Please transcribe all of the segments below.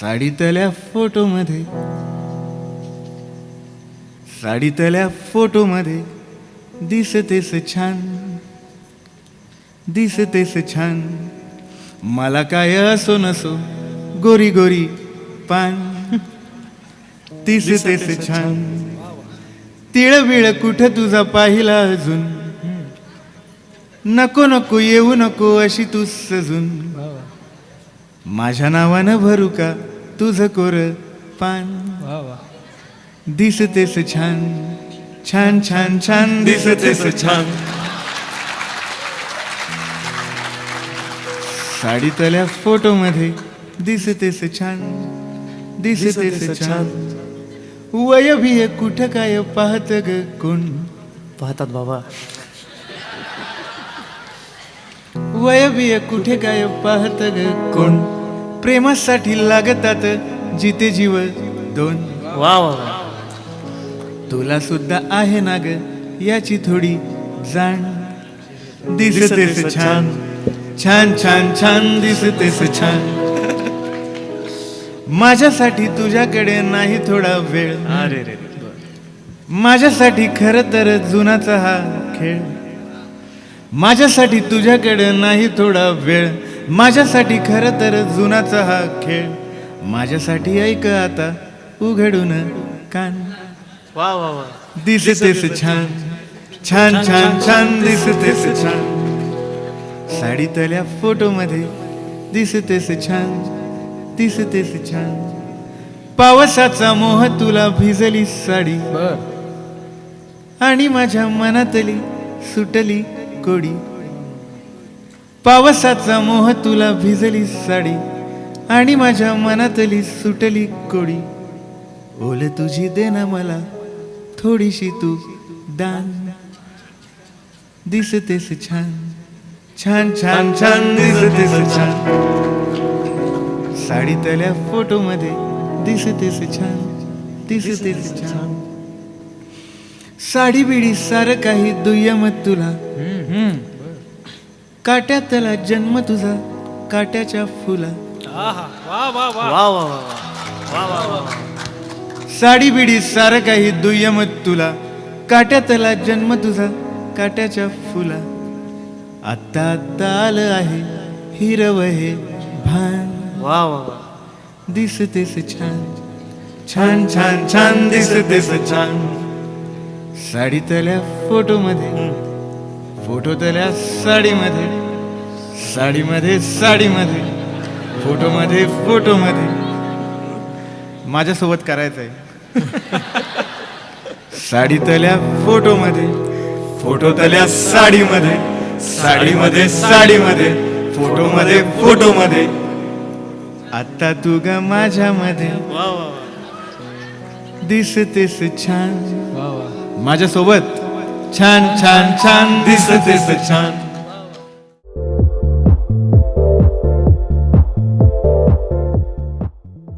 साडीतल्या फोटोमध्ये. साडीतल्या फोटोमध्ये दिसतेस छान. दिसतेस छान. मला काय असो नसो गोरी गोरी पान. दिसतेस छान. तिळ बिळ कुठं तुझा पाहिला अजून? नको नको येऊ नको अशी तू सजून. माझ्या नावानं भरू का? तुझं कोर पान। दिसतेस छान छान छान छान दिसतेस छान. साडीतल्या फोटोमध्ये दिसतेस छान दिसतेस छान. वय भी कुठं काय पाहत ग कोण? पाहतात बाबा. वय बी कुठे काय पाहत ग कोण? प्रेमासाठी लागतात जिते जीव दोन. वा वा तुला सुद्धा आहे ना ग याची थोडी जाण. दिसतेस छान. छान. छान छान दिसतेस छान. माझ्यासाठी तुझ्याकडे नाही थोडा वेळ. अरे रे माझ्यासाठी खर तर जुनाचा हा खेळ. माझ्यासाठी तुझ्याकडे नाही थोडा वेळ. माझ्यासाठी खर तर जुनाचा हा खेळ. माझ्यासाठी ऐक आता उघडून कान. वा वा वा. दिसतेस छान. छान छान छान दिसतेस छान. साडीतल्या फोटोमध्ये दिसतेस छान. दिसतेस छान. पावसाचा मोह तुला भिजली साडी. आणि माझ्या मनातली सुटली कोडी पावसाचा मोह तुला भिजली साडी आणि माझ्या मनातली सुटली कोडी. ओल तुझी दे ना मला थोडीशी तू दान. दिसतेस छान छान छान छान दिसतेस छान. साडीतल्या फोटोमध्ये दिसतेस छान दिसतेस छान. साडी बिडी सारं काही दुय्यम तुला. काट्यातला जन्म तुझा काट्याच्या फुला. वा वा वा. वा वा वा वा. साडी बिडी सारं काही दुय्यम तुला. काट्यातला जन्म तुझा काट्याच्या फुला. आता आता आलं आहे हिरव हे भान. वा वा वा. दिसतेस छान. छान छान छान दिसतेस छान. साडीतल्या फोटोमध्ये फोटोतल्या साडीमध्ये साडीमध्ये साडीमध्ये फोटोमध्ये फोटोमध्ये. माझ्यासोबत करायचंय. साडीतल्या फोटोमध्ये फोटोतल्या साडीमध्ये साडीमध्ये साडीमध्ये फोटोमध्ये फोटोमध्ये. आता तू ग माझ्यामध्ये. वा वा. दिसतेस छान. वा वा. माझ्यासोबत. छान छान छान दिसतेस छान.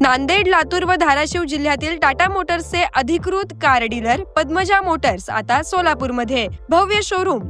नांदेड लातूर व धाराशिव जिल्ह्यातील टाटा मोटर्सचे अधिकृत कार डीलर पद्मजा मोटर्स आता सोलापूरमध्ये. भव्य शोरूम